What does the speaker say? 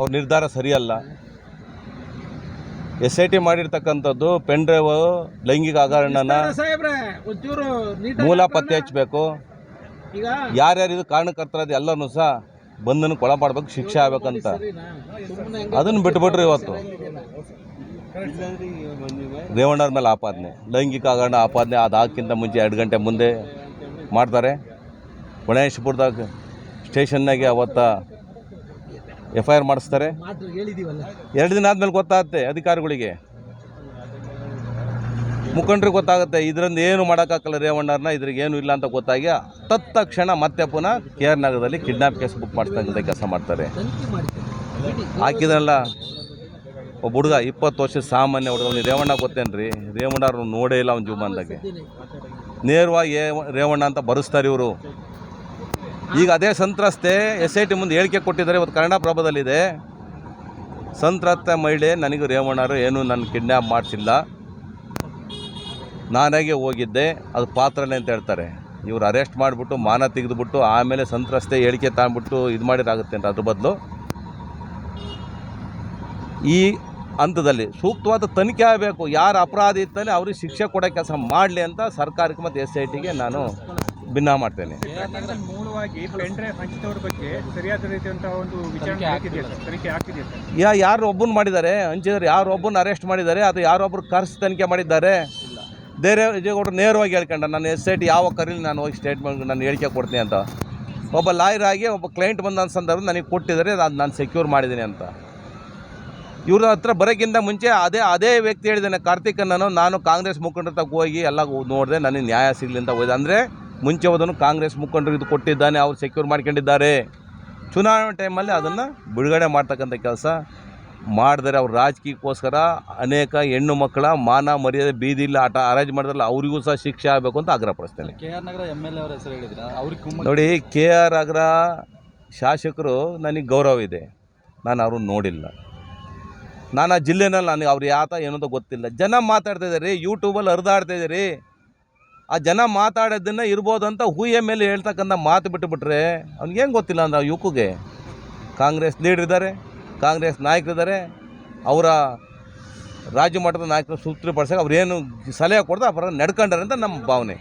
ಅವ್ರ ನಿರ್ಧಾರ ಸರಿಯಲ್ಲ. ಎಸ್ ಐ ಟಿ ಮಾಡಿರ್ತಕ್ಕಂಥದ್ದು ಪೆನ್ ಡ್ರೈವ್ ಲೈಂಗಿಕ ಹಗರಣನ ಮೂಲ. ಪತ್ತೆ ಹಚ್ಚಬೇಕು. ಯಾರ್ಯಾರು ಇದು ಕಾರಣಕರ್ತರದ್ದು ಎಲ್ಲನೂ ಸಹ ಬಂಧನಕ್ಕೆ ಒಳಪಡ್ಬೇಕು ಶಿಕ್ಷೆ ಆಗ್ಬೇಕಂತ. ಅದನ್ನು ಬಿಟ್ಬಿಟ್ರಿ ಇವತ್ತು. ರೇವಣ್ಣವ್ರ ಮೇಲೆ ಆಪಾದನೆ ಲೈಂಗಿಕ ಹಗರಣ ಆಪಾದನೆ ಅದಾಗಕ್ಕಿಂತ ಮುಂಚೆ ಎರಡು ಗಂಟೆ ಮುಂದೆ ಮಾಡ್ತಾರೆ. ಗಣೇಶಪುರದಾಗ ಸ್ಟೇಷನ್ನಾಗೆ ಅವತ್ತ ಎಫ್ ಐ ಆರ್ ಮಾಡಿಸ್ತಾರೆ ಎರಡು ದಿನ ಆದಮೇಲೆ ಗೊತ್ತಾಗುತ್ತೆ ಅಧಿಕಾರಿಗಳಿಗೆ. ಮುಖಂಡರಿಗೆ ಗೊತ್ತಾಗುತ್ತೆ ಇದರಿಂದ ಏನು ಮಾಡೋಕ್ಕಾಗಲ್ಲ ರೇವಣ್ಣವ್ರನ್ನ ಇದ್ರಿಗೆ ಏನು ಇಲ್ಲ ಅಂತ ಗೊತ್ತಾಗಿ ತತ್ತಕ್ಷಣ ಮತ್ತೆ ಪುನಃ ಕೆ ಆರ್ ನಗರದಲ್ಲಿ ಕಿಡ್ನಾಪ್ ಕೇಸ್ ಬುಕ್ ಮಾಡ್ತಕ್ಕಂಥ ಕೆಲಸ ಮಾಡ್ತಾರೆ. ಹಾಕಿದ್ರಲ್ಲ ಒಬ್ಬ ಹುಡುಗ ಇಪ್ಪತ್ತು ವರ್ಷದ ಸಾಮಾನ್ಯ ಹುಡುಗ ಅವ್ನಿಗೆ ರೇವಣ್ಣ ಗೊತ್ತೇನ್ರಿ? ರೇವಣ್ಣವ್ರು ನೋಡೇ ಇಲ್ಲ ಅವ್ನು ಜೀವಮಾನದಾಗೆ. ನೇರವಾಗಿ ರೇವಣ್ಣ ಅಂತ ಬರೆಸ್ತಾರೆ ಇವರು. ಈಗ ಅದೇ ಸಂತ್ರಸ್ತೆ ಎಸ್ ಐ ಟಿ ಮುಂದೆ ಹೇಳಿಕೆ ಕೊಟ್ಟಿದ್ದಾರೆ, ಇವತ್ತು ಕನ್ನಡ ಪ್ರಭದಲ್ಲಿದೆ. ಸಂತ್ರಸ್ತ ಮಹಿಳೆ, ನನಗೆ ರೇವಣ್ಣರು ಏನು ನನ್ನ ಕಿಡ್ನ್ಯಾಪ್ ಮಾಡಿಸಿಲ್ಲ. ನಾನಾಗೆ ಹೋಗಿದ್ದೆ, ಅದು ಪಾತ್ರನೇ ಅಂತ ಹೇಳ್ತಾರೆ. ಇವರು ಅರೆಸ್ಟ್ ಮಾಡಿಬಿಟ್ಟು, ಮಾನ ತೆಗೆದುಬಿಟ್ಟು, ಆಮೇಲೆ ಸಂತ್ರಸ್ತೆ ಹೇಳಿಕೆ ತಗೊಂಡ್ಬಿಟ್ಟು ಇದು ಮಾಡಿರಾಗುತ್ತೆ ಅಂತ ಅದ್ರ ಬದಲು. ಈ ಹಂತದಲ್ಲಿ ಸೂಕ್ತವಾದ ತನಿಖೆ ಆಗಬೇಕು. ಯಾರು ಅಪರಾಧಿ ಇರ್ತಾನೆ, ಅವ್ರಿಗೆ ಶಿಕ್ಷೆ ಕೊಡೋ ಕೆಲಸ ಮಾಡಲಿ ಅಂತ ಸರ್ಕಾರಕ್ಕೆ ಮತ್ತು ಎಸ್ ಐ ಟಿಗೆ ನಾನು ಭಿನ್ನ ಮಾಡ್ತೇನೆ. ಯಾ ಯಾರು ಒಬ್ಬನ ಮಾಡಿದ್ದಾರೆ? ಹಂಚಿದ್ರೆ ಯಾರು ಒಬ್ಬನ ಅರೆಸ್ಟ್ ಮಾಡಿದ್ದಾರೆ? ಅದು ಯಾರೊಬ್ಬರು ಕರ್ಸಿ ತನಿಖೆ ಮಾಡಿದ್ದಾರೆ? ಬೇರೆ ವಿಜಯಗೌಡರು ನೇರವಾಗಿ ಹೇಳ್ಕೊಂಡ ನಾನು ಎಸ್ ಐ ಟಿ ಯಾವ ಕರೀಲಿ ನಾನು ಹೋಗಿ ಸ್ಟೇಟ್ಮೆಂಟ್ ನಾನು ಹೇಳಿಕೆ ಕೊಡ್ತೀನಿ ಅಂತ. ಒಬ್ಬ ಲಾಯರ್ ಆಗಿ ಒಬ್ಬ ಕ್ಲೈಂಟ್ ಬಂದ ಸಂದರ್ಭ ನನಗೆ ಕೊಟ್ಟಿದ್ದಾರೆ ಅದು ನಾನು ಸೆಕ್ಯೂರ್ ಮಾಡಿದ್ದೀನಿ ಅಂತ. ಇವ್ರ ಹತ್ರ ಬರೋಕ್ಕಿಂತ ಮುಂಚೆ ಅದೇ ಅದೇ ವ್ಯಕ್ತಿ ಹೇಳಿದ್ದಾನೆ ಕಾರ್ತಿಕಣ್ಣನು ನಾನು ಕಾಂಗ್ರೆಸ್ ಮುಖಂಡರ ತಗ ಹೋಗಿ ಎಲ್ಲ ನೋಡಿದೆ ನನಗೆ ನ್ಯಾಯ ಸಿಗಲಿ ಅಂತ ಹೋಯ್ದೆ ಅಂದರೆ ಮುಂಚೆ ಹೋದನು ಕಾಂಗ್ರೆಸ್ ಮುಖಂಡರು ಇದು ಕೊಟ್ಟಿದ್ದಾನೆ ಅವ್ರು ಸೆಕ್ಯೂರ್ ಮಾಡ್ಕೊಂಡಿದ್ದಾರೆ. ಚುನಾವಣೆ ಟೈಮಲ್ಲಿ ಅದನ್ನು ಬಿಡುಗಡೆ ಮಾಡ್ತಕ್ಕಂಥ ಕೆಲಸ ಮಾಡಿದರೆ ಅವ್ರ ರಾಜಕೀಯಕ್ಕೋಸ್ಕರ ಅನೇಕ ಹೆಣ್ಣು ಮಕ್ಕಳ ಮಾನ ಮರ್ಯಾದೆ ಬೀದಿಲ್ಲ ಆಟ ಅರೇಂಜ್ ಮಾಡಿದ್ರಲ್ಲ ಅವರಿಗೂ ಸಹ ಶಿಕ್ಷೆ ಆಗಬೇಕು ಅಂತ ಆಗ್ರಹಪಡಿಸ್ತೇನೆ K R Nagar M L A ಅವರ ಹೆಸರು ಹೇಳಿದ್ರೆ? ಅವ್ರಿಗೆ ನೋಡಿ ಕೆ ಆರ್ ಅಗ್ರ ಶಾಸಕರು ನನಗೆ ಗೌರವ ಇದೆ. ನಾನು ಅವ್ರನ್ನ ನೋಡಿಲ್ಲ. ನಾನು ಆ ಜಿಲ್ಲೆನಲ್ಲಿ ನನಗೆ ಅವ್ರು ಯಾತ ಏನಂತ ಗೊತ್ತಿಲ್ಲ. ಜನ ಮಾತಾಡ್ತಾ ಇದ್ದಾರೆ ಯೂಟ್ಯೂಬಲ್ಲಿ ಹರಿದಾಡ್ತಾ ಇದ್ದೀರಿ ಆ ಜನ ಮಾತಾಡೋದನ್ನ ಇರ್ಬೋದು ಅಂತ ಹೂಯ ಮೇಲೆ ಹೇಳ್ತಕ್ಕಂಥ ಮಾತು ಬಿಟ್ಟುಬಿಟ್ರೆ ಅವ್ನಿಗೇನು ಗೊತ್ತಿಲ್ಲ ಅಂದ್ರೆ ಆ ಯುವಕಗೆ? ಕಾಂಗ್ರೆಸ್ ಲೀಡರ್ ಇದ್ದಾರೆ, ಕಾಂಗ್ರೆಸ್ ನಾಯಕರಿದ್ದಾರೆ ಅವರ ರಾಜ್ಯ ಮಟ್ಟದ ನಾಯಕರು ಸೂತ್ರೀಪಡಿಸೋಕೆ ಅವ್ರು ಏನು ಸಲಹೆ ಕೊಡ್ತಾರೆ ಪರ ನಡ್ಕೊಂಡಾರೆ ಅಂತ ನಮ್ಮ ಭಾವನೆ.